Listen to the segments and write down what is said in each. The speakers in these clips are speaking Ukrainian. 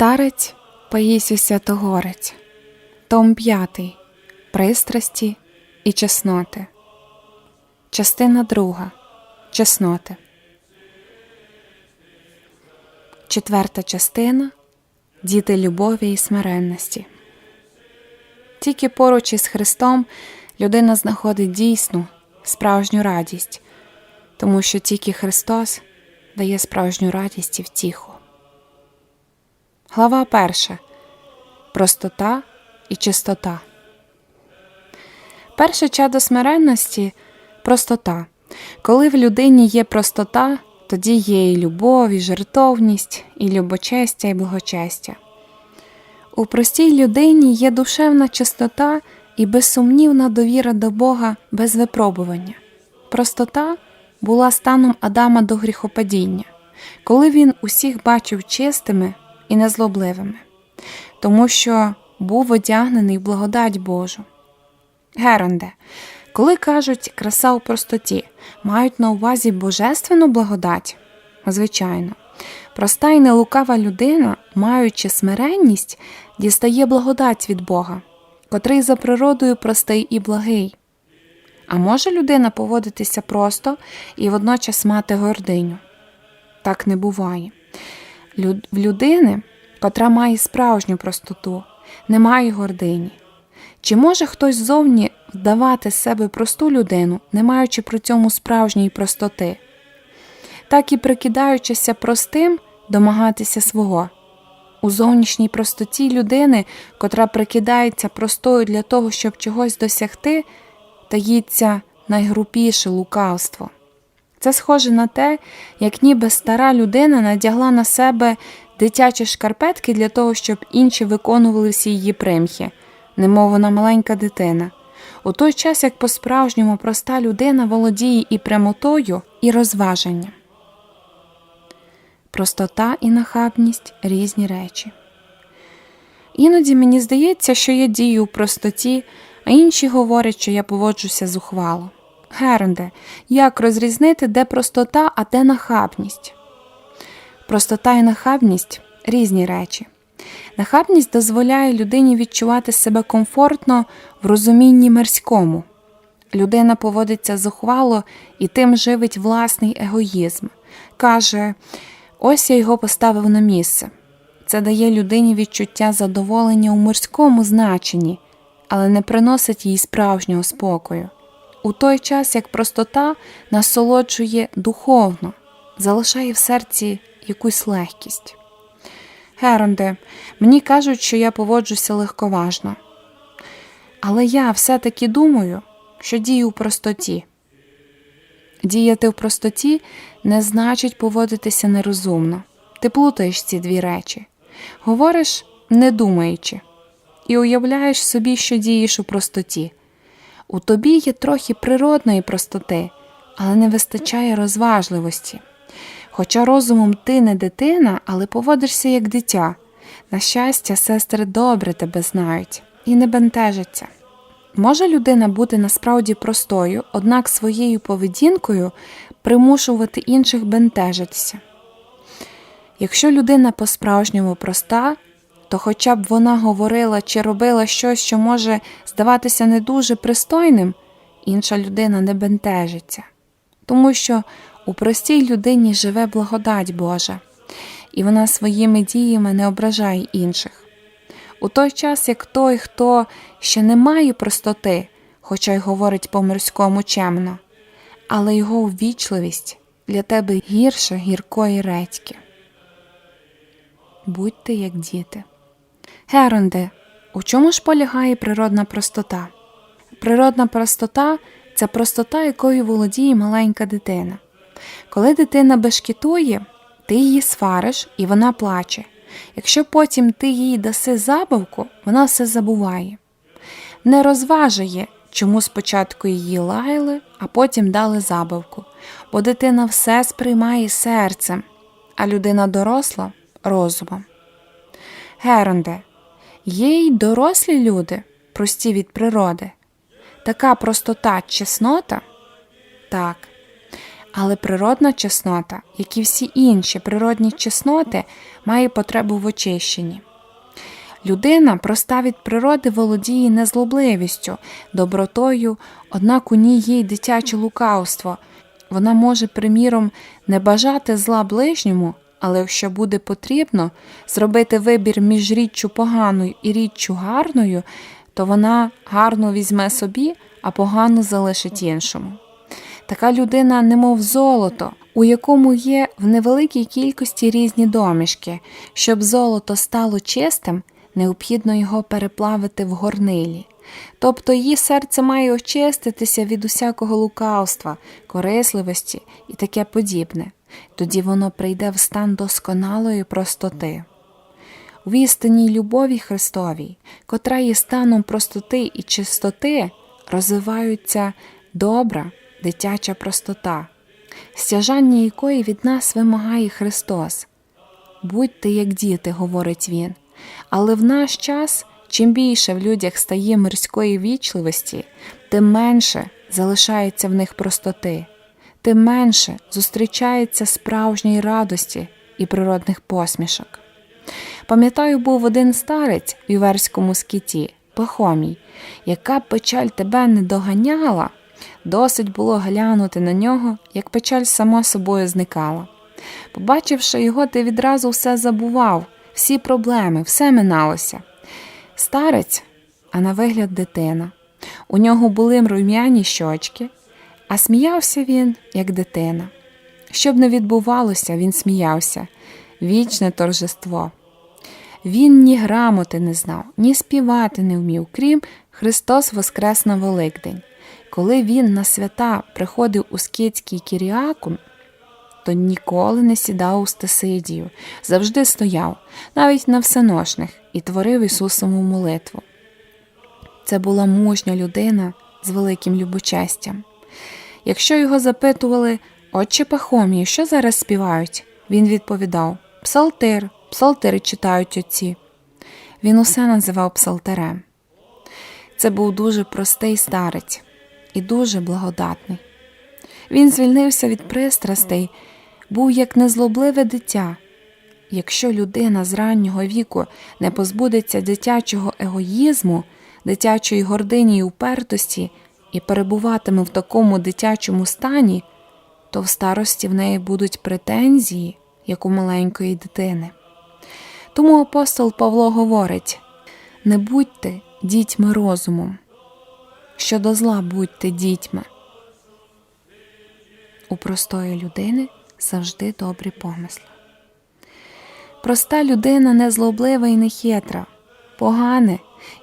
Старець Паїсій Святогорець, Том 5. Пристрасті і чесноти. Частина 2. Чесноти. Четверта частина Діти любові і смиренності. Тільки поруч із Христом людина знаходить дійсну, справжню радість, тому що тільки Христос дає справжню радість і втіху. Глава перша. Простота і чистота. Перше чадо смиренності простота. Коли в людині є простота, тоді є і любов, і жертовність, і любочестя, і благочестя. У простій людині є душевна чистота і безсумнівна довіра до Бога без випробування. Простота була станом Адама до гріхопадіння, коли він усіх бачив чистими і незлобливими, тому що був одягнений в благодать Божу. Геронде, коли кажуть краса у простоті, мають на увазі божественну благодать? Звичайно, проста і нелукава людина, маючи смиренність, дістає благодать від Бога, котрий за природою простий і благий. А може людина поводитися просто і водночас мати гординю? Так не буває. В людини, котра має справжню простоту, немає гордині. Чи може хтось зовні вдавати з себе просту людину, не маючи при цьому справжньої простоти? Так і прикидаючися простим, домагатися свого. У зовнішній простоті людини, котра прикидається простою для того, щоб чогось досягти, таїться найгрупіше лукавство. Це схоже на те, як ніби стара людина надягла на себе дитячі шкарпетки для того, щоб інші виконували всі її примхи, немов вона маленька дитина. У той час, як по-справжньому проста людина володіє і прямотою, і розваженням. Простота і нахабність різні речі. Іноді мені здається, що я дію у простоті, а інші говорять, що я поводжуся зухвало. Гернде, як розрізнити, де простота, а де нахабність? Простота і нахабність різні речі. Нахабність дозволяє людині відчувати себе комфортно в розумінні мирському. Людина поводиться зухвало і тим живить власний егоїзм. Каже, ось я його поставив на місце. Це дає людині відчуття задоволення у мирському значенні, але не приносить їй справжнього спокою. У той час як простота насолоджує духовно, залишає в серці якусь легкість. Геронде, мені кажуть, що я поводжуся легковажно. Але я все-таки думаю, що дію у простоті. Діяти в простоті не значить поводитися нерозумно. Ти плутаєш ці дві речі. Говориш, не думаючи, і уявляєш собі, що дієш у простоті. У тобі є трохи природної простоти, але не вистачає розважливості. Хоча розумом ти не дитина, але поводишся як дитя. На щастя, сестри добре тебе знають і не бентежаться. Може людина бути насправді простою, однак своєю поведінкою примушувати інших бентежитися. Якщо людина по-справжньому проста, то хоча б вона говорила чи робила щось, що може здаватися не дуже пристойним, інша людина не бентежиться, тому що у простій людині живе благодать Божа, і вона своїми діями не ображає інших. У той час, як той, хто ще не має простоти, хоча й говорить по-мирському чемно, але його ввічливість для тебе гірше гіркої редьки. Будьте як діти. Геронде, у чому ж полягає природна простота? Природна простота це простота, якою володіє маленька дитина. Коли дитина бешкетує, ти її свариш і вона плаче. Якщо потім ти їй даси забавку, вона все забуває. Не розважує, чому спочатку її лаяли, а потім дали забавку, бо дитина все сприймає серцем, а людина доросла розумом. Геронде, є й дорослі люди, прості від природи. Така простота, чеснота? Так. Але природна чеснота, як і всі інші природні чесноти, має потребу в очищенні. Людина проста від природи володіє незлобливістю, добротою, однак у ній є й дитяче лукавство. Вона може, приміром, не бажати зла ближньому, але якщо буде потрібно зробити вибір між річчю поганою і річчю гарною, то вона гарну візьме собі, а погану залишить іншому. Така людина, немов золото, у якому є в невеликій кількості різні домішки. Щоб золото стало чистим, необхідно його переплавити в горнилі. Тобто її серце має очиститися від усякого лукавства, корисливості і таке подібне. Тоді воно прийде в стан досконалої простоти. В істинній любові Христовій, котра є станом простоти і чистоти, розвиваються добра, дитяча простота, стяжання якої від нас вимагає Христос. Будьте як діти, говорить він. Але в наш час, чим більше в людях стає мирської вічливості, тим менше залишається в них простоти, тим менше зустрічається справжньої радості і природних посмішок. Пам'ятаю, був один старець в Іверському скіті, Пахомій, яка печаль тебе не доганяла, досить було глянути на нього, як печаль сама собою зникала. Побачивши його, ти відразу все забував, всі проблеми, все миналося. Старець, а на вигляд дитина. У нього були рум'яні щочки, а сміявся він, як дитина. Щоб не відбувалося, він сміявся, вічне торжество. Він ні грамоти не знав, ні співати не вмів, крім Христос Воскрес на Великдень. Коли він на свята приходив у скітський кіріакум, то ніколи не сідав у стасидію, завжди стояв, навіть на всеношних, і творив Ісусову молитву. Це була мужня людина з великим любочестям. Якщо його запитували, Отче Пахомію, що зараз співають? Він відповідав Псалтир, псалтири читають отці. Він усе називав псалтирем. Це був дуже простий старець і дуже благодатний. Він звільнився від пристрастей, був як незлобливе дитя. Якщо людина з раннього віку не позбудеться дитячого егоїзму, дитячої гордині й упертості і перебуватиме в такому дитячому стані, то в старості в неї будуть претензії, як у маленької дитини. Тому апостол Павло говорить не будьте дітьми розумом, щодо зла будьте дітьми. У простої людини завжди добрі помисли. Проста людина не злоблива і не хитра, погане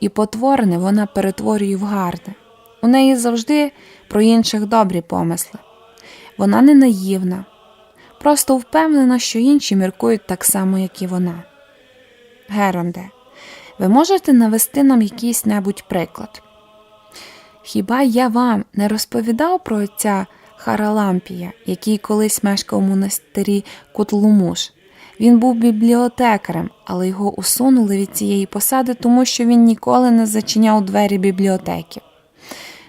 і потворне вона перетворює в гарне. У неї завжди про інших добрі помисли. Вона не наївна, просто впевнена, що інші міркують так само, як і вона. Геронде, ви можете навести нам якийсь небудь приклад? Хіба я вам не розповідав про отця Харалампія, який колись мешкав у монастирі Кутлумуш? Він був бібліотекарем, але його усунули від цієї посади, тому що він ніколи не зачиняв двері бібліотеки.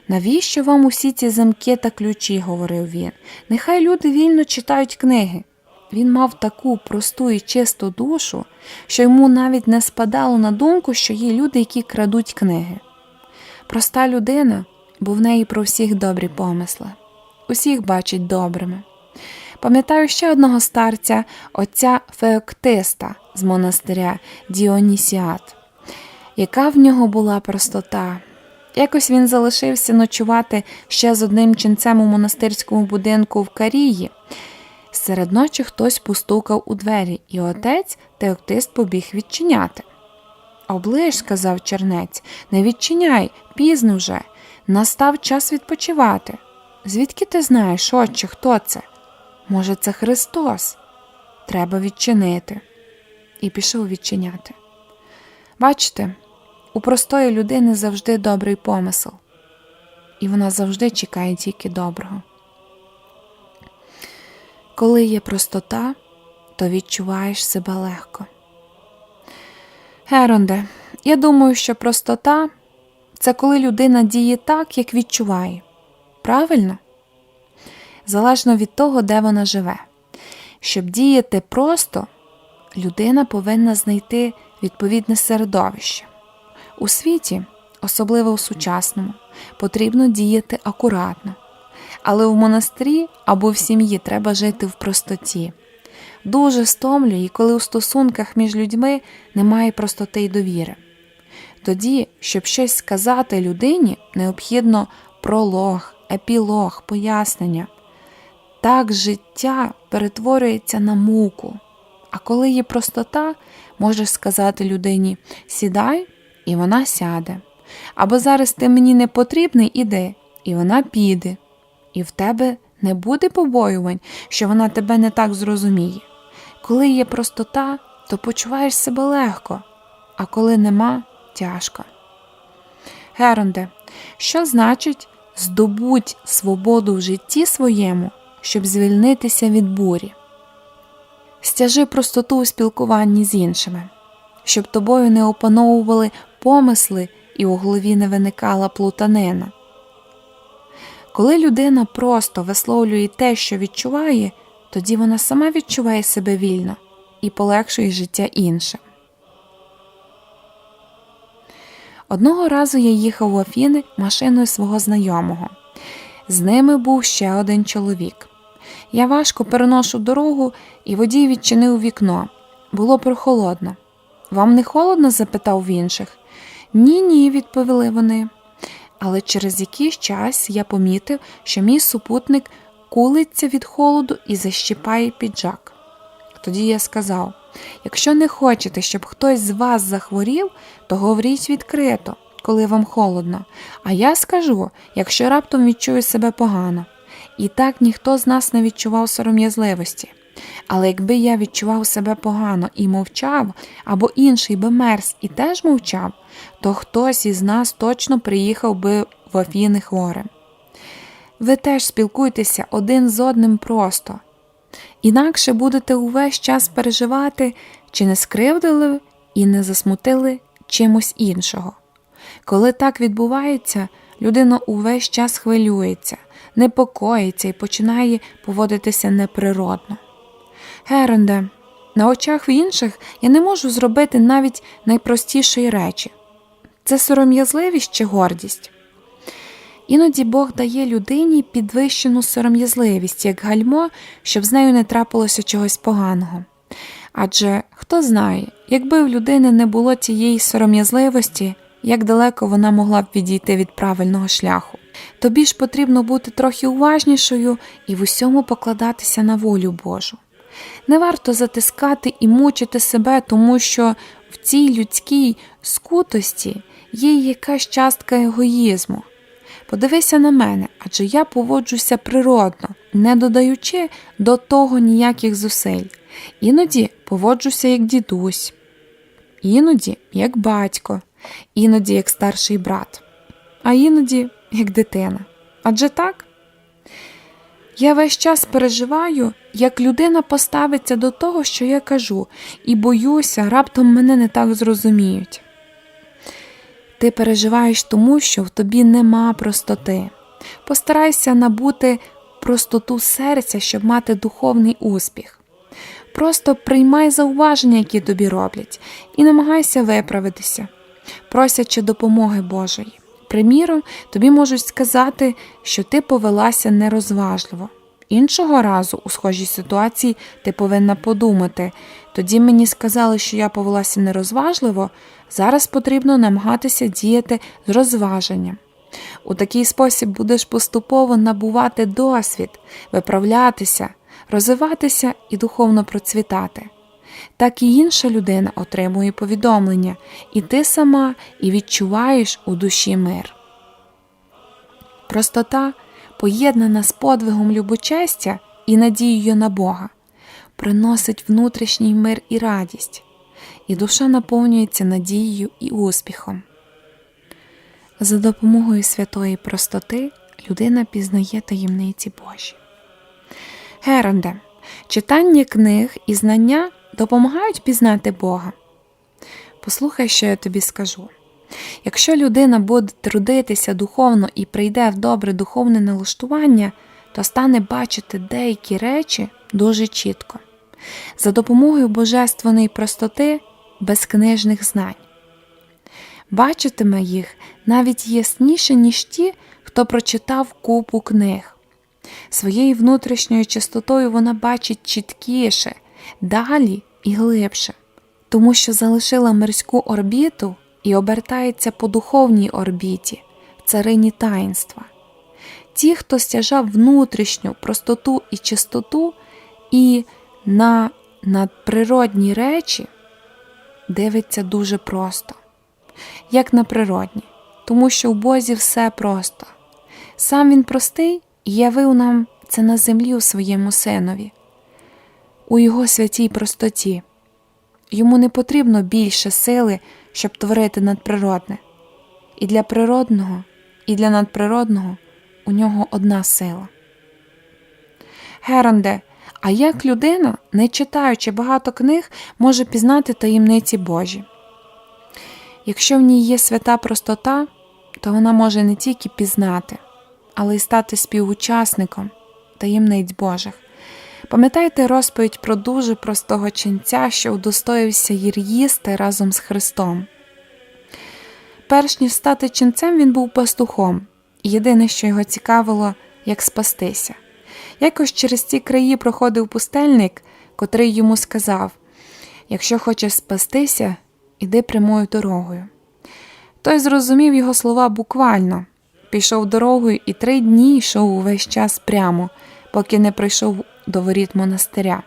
Навіщо вам усі ці замки та ключі? говорив він. Нехай люди вільно читають книги. Він мав таку просту і чисту душу, що йому навіть не спадало на думку, що є люди, які крадуть книги. Проста людина, бо в неї про всіх добрі помисли, усіх бачить добрими. Пам'ятаю ще одного старця, отця Феоктиста з монастиря Діонісіат, яка в нього була простота. Якось він залишився ночувати ще з одним ченцем у монастирському будинку в Карії. Серед ночі хтось постукав у двері, і отець Теоктист побіг відчиняти. Оближ, сказав чернець, не відчиняй, пізно вже. Настав час відпочивати. Звідки ти знаєш, отче, хто це? Може, це Христос? Треба відчинити. І пішов відчиняти. Бачите, у простої людини завжди добрий помисел, і вона завжди чекає тільки доброго. Коли є простота, то відчуваєш себе легко. Геронде, я думаю, що простота це коли людина діє так, як відчуває. Правильно? залежно від того, де вона живе. Щоб діяти просто, людина повинна знайти відповідне середовище. У світі, особливо у сучасному, потрібно діяти акуратно. Але в монастирі або в сім'ї треба жити в простоті. Дуже стомлює, коли у стосунках між людьми немає простоти й довіри. Тоді, щоб щось сказати людині, необхідно пролог, епілог, пояснення. Так життя перетворюється на муку. А коли є простота, можеш сказати людині сідай, і вона сяде. Або зараз ти мені не потрібний, іди, і вона піде. І в тебе не буде побоювань, що вона тебе не так зрозуміє. Коли є простота, то почуваєш себе легко, а коли нема тяжко. Геронде, що значить здобудь свободу в житті своєму, щоб звільнитися від бурі? Стяжи простоту у спілкуванні з іншими, щоб тобою не опановували помисли і у голові не виникала плутанина. Коли людина просто висловлює те, що відчуває, тоді вона сама відчуває себе вільно і полегшує життя іншим. Одного разу я їхав в Афіни машиною свого знайомого. З ними був ще один чоловік. Я важко переношу дорогу, і водій відчинив вікно. Було прохолодно. Вам не холодно? запитав в інших. Ні, ні, відповіли вони. Але через якийсь час я помітив, що мій супутник кулиться від холоду і защіпає піджак. Тоді я сказав: якщо не хочете, щоб хтось з вас захворів, то говоріть відкрито, коли вам холодно. А я скажу, якщо раптом відчую себе погано. І так ніхто з нас не відчував сором'язливості. Але якби я відчував себе погано і мовчав, або інший би мерз і теж мовчав, то хтось із нас точно приїхав би в Афіни хворим. Ви теж спілкуйтеся один з одним просто, інакше будете увесь час переживати, чи не скривдили і не засмутили чимось іншого. Коли так відбувається, людина увесь час хвилюється, непокоїться і починає поводитися неприродно. Геронде, на очах в інших я не можу зробити навіть найпростішої речі це сором'язливість чи гордість. Іноді Бог дає людині підвищену сором'язливість, як гальмо, щоб з нею не трапилося чогось поганого. Адже хто знає, якби в людини не було тієї сором'язливості, як далеко вона могла б відійти від правильного шляху. Тобі ж потрібно бути трохи уважнішою і в усьому покладатися на волю Божу. Не варто затискати і мучити себе, тому що в цій людській скутості є якась частка егоїзму. Подивися на мене, адже я поводжуся природно, не додаючи до того ніяких зусиль. Іноді поводжуся як дідусь, іноді як батько, іноді як старший брат, а іноді як дитина. Адже так? Я весь час переживаю, як людина поставиться до того, що я кажу, і боюся, раптом мене не так зрозуміють. Ти переживаєш тому, що в тобі нема простоти. Постарайся набути простоту серця, щоб мати духовний успіх. Просто приймай зауваження, які тобі роблять, і намагайся виправитися, просячи допомоги Божої. Приміром, тобі можуть сказати, що ти повелася нерозважливо. Іншого разу, у схожій ситуації, ти повинна подумати. Тоді мені сказали, що я повелася нерозважливо, зараз потрібно намагатися діяти з розваженням. У такий спосіб будеш поступово набувати досвід, виправлятися, розвиватися і духовно процвітати. Так і інша людина отримує повідомлення, і ти сама і відчуваєш у душі мир. Простота, поєднана з подвигом любочестя і надією на Бога, приносить внутрішній мир і радість, і душа наповнюється надією і успіхом. За допомогою святої простоти людина пізнає таємниці Божі. Геронде, читання книг і знання допомагають пізнати Бога. Послухай, що я тобі скажу. Якщо людина буде трудитися духовно і прийде в добре духовне налаштування, то стане бачити деякі речі дуже чітко, за допомогою божественної простоти без книжних знань. Бачитиме їх навіть ясніше, ніж ті, хто прочитав купу книг. Своєю внутрішньою чистотою вона бачить чіткіше, далі і глибше, тому що залишила мирську орбіту і обертається по духовній орбіті, царині таїнства. Ті, хто стяжав внутрішню простоту і чистоту, і на надприродні речі дивиться дуже просто, як на природні, тому що в Бозі все просто. Сам він простий і явив нам це на землі у своєму синові, у його святій простоті. Йому не потрібно більше сили, щоб творити надприродне. І для природного, і для надприродного у нього одна сила. Геронде, а як людина, не читаючи багато книг, може пізнати таємниці Божі? Якщо в ній є свята простота, то вона може не тільки пізнати, але й стати співучасником таємниць Божих. Пам'ятаєте розповідь про дуже простого ченця, що удостоївся їр їсти разом з Христом. Перш ніж стати ченцем, він був пастухом, і єдине, що його цікавило, як спастися. Якось через ці краї проходив пустельник, котрий йому сказав Якщо хочеш спастися, іди прямою дорогою. Той зрозумів його слова буквально, пішов дорогою і три дні йшов увесь час прямо, поки не прийшов до воріт монастиря.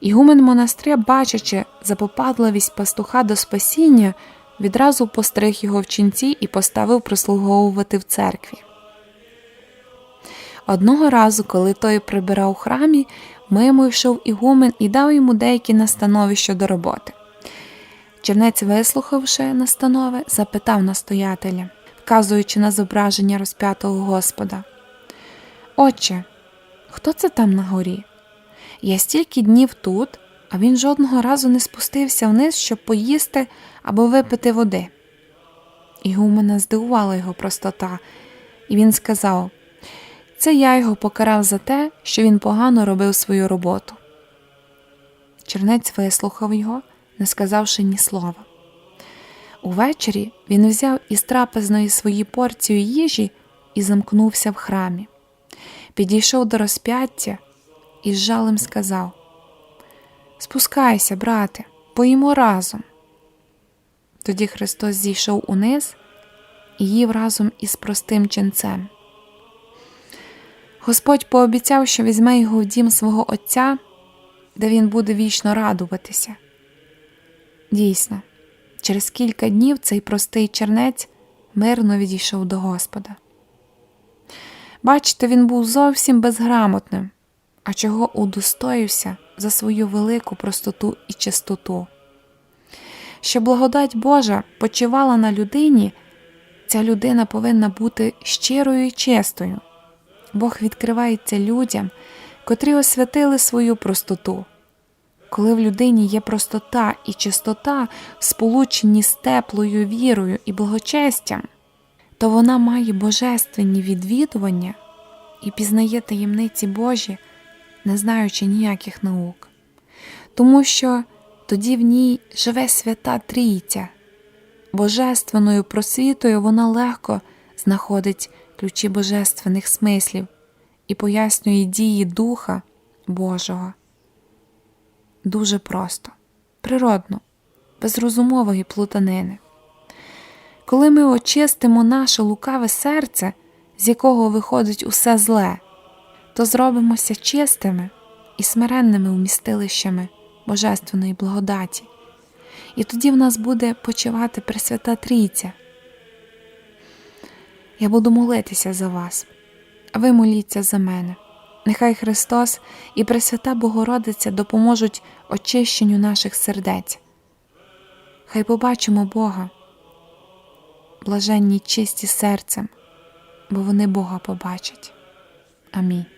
Ігумен монастиря, бачачи запопадливість пастуха до спасіння, відразу постриг його в ченці і поставив прислуговувати в церкві. Одного разу, коли той прибирав у храмі, мимо йшов ігумен і дав йому деякі настанови щодо роботи. Чернець, вислухавши настанови, запитав настоятеля, вказуючи на зображення розп'ятого Господа. Отче, хто це там на горі? Я стільки днів тут, а він жодного разу не спустився вниз, щоб поїсти або випити води. Ігумена здивувала його простота, і він сказав це я його покарав за те, що він погано робив свою роботу. Чернець вислухав його, не сказавши ні слова. Увечері він взяв із трапезної свої порцію їжі і замкнувся в храмі. Підійшов до розп'яття і з жалем сказав: Спускайся, брате, поїмо разом. Тоді Христос зійшов униз і їв разом із простим ченцем. Господь пообіцяв, що візьме його в дім свого Отця, де він буде вічно радуватися. Дійсно, через кілька днів цей простий чернець мирно відійшов до Господа. Бачите, він був зовсім безграмотним, а чого удостоївся за свою велику простоту і чистоту. Що благодать Божа почивала на людині, ця людина повинна бути щирою і чистою. Бог відкривається людям, котрі освятили свою простоту. Коли в людині є простота і чистота, сполучені з теплою вірою і благочестям, то вона має божественні відвідування і пізнає таємниці Божі, не знаючи ніяких наук, тому що тоді в ній живе свята Трійця, божественною просвітою вона легко знаходить ключі божественних смислів і пояснює дії Духа Божого. Дуже просто, природно, без розумової плутанини. Коли ми очистимо наше лукаве серце, з якого виходить усе зле, то зробимося чистими і смиренними вмістилищами Божественної благодаті, і тоді в нас буде почивати Пресвята Трійця. Я буду молитися за вас, ви моліться за мене. Нехай Христос і Пресвята Богородиця допоможуть очищенню наших сердець. Хай побачимо Бога, блаженні чисті серцем, бо вони Бога побачать. Амінь.